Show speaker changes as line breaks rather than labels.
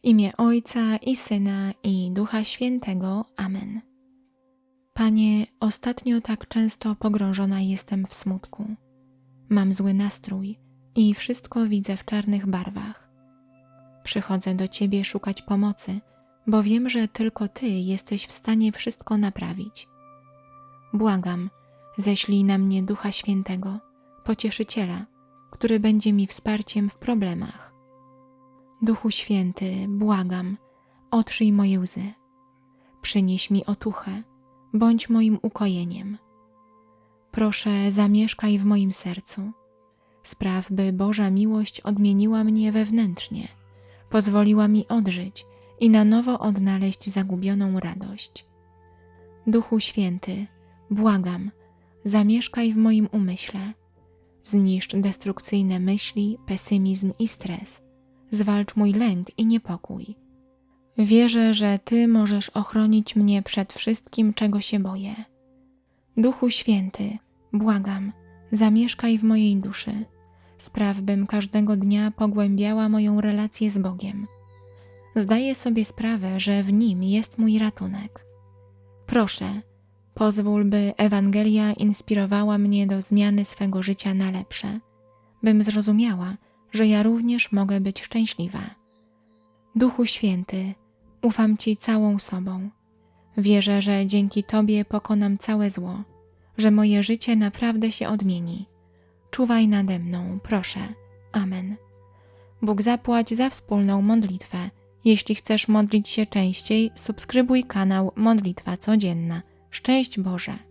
W imię Ojca i Syna i Ducha Świętego. Amen. Panie, ostatnio tak często pogrążona jestem w smutku. Mam zły nastrój i wszystko widzę w czarnych barwach. Przychodzę do Ciebie szukać pomocy, bo wiem, że tylko Ty jesteś w stanie wszystko naprawić. Błagam, ześlij na mnie Ducha Świętego, pocieszyciela, który będzie mi wsparciem w problemach. Duchu Święty, błagam, otrzyj moje łzy. Przynieś mi otuchę, bądź moim ukojeniem. Proszę, zamieszkaj w moim sercu. Spraw, by Boża miłość odmieniła mnie wewnętrznie, pozwoliła mi odżyć i na nowo odnaleźć zagubioną radość. Duchu Święty, błagam, zamieszkaj w moim umyśle. Zniszcz destrukcyjne myśli, pesymizm i stres. Zwalcz mój lęk i niepokój. Wierzę, że Ty możesz ochronić mnie przed wszystkim, czego się boję. Duchu Święty, błagam, zamieszkaj w mojej duszy. Spraw, bym każdego dnia pogłębiała moją relację z Bogiem. Zdaję sobie sprawę, że w Nim jest mój ratunek. Proszę, pozwól, by Ewangelia inspirowała mnie do zmiany swego życia na lepsze, bym zrozumiała, że ja również mogę być szczęśliwa. Duchu Święty, ufam Ci całą sobą. Wierzę, że dzięki Tobie pokonam całe zło, że moje życie naprawdę się odmieni. Czuwaj nade mną, proszę. Amen. Bóg zapłać za wspólną modlitwę. Jeśli chcesz modlić się częściej, subskrybuj kanał Modlitwa Codzienna. Szczęść Boże!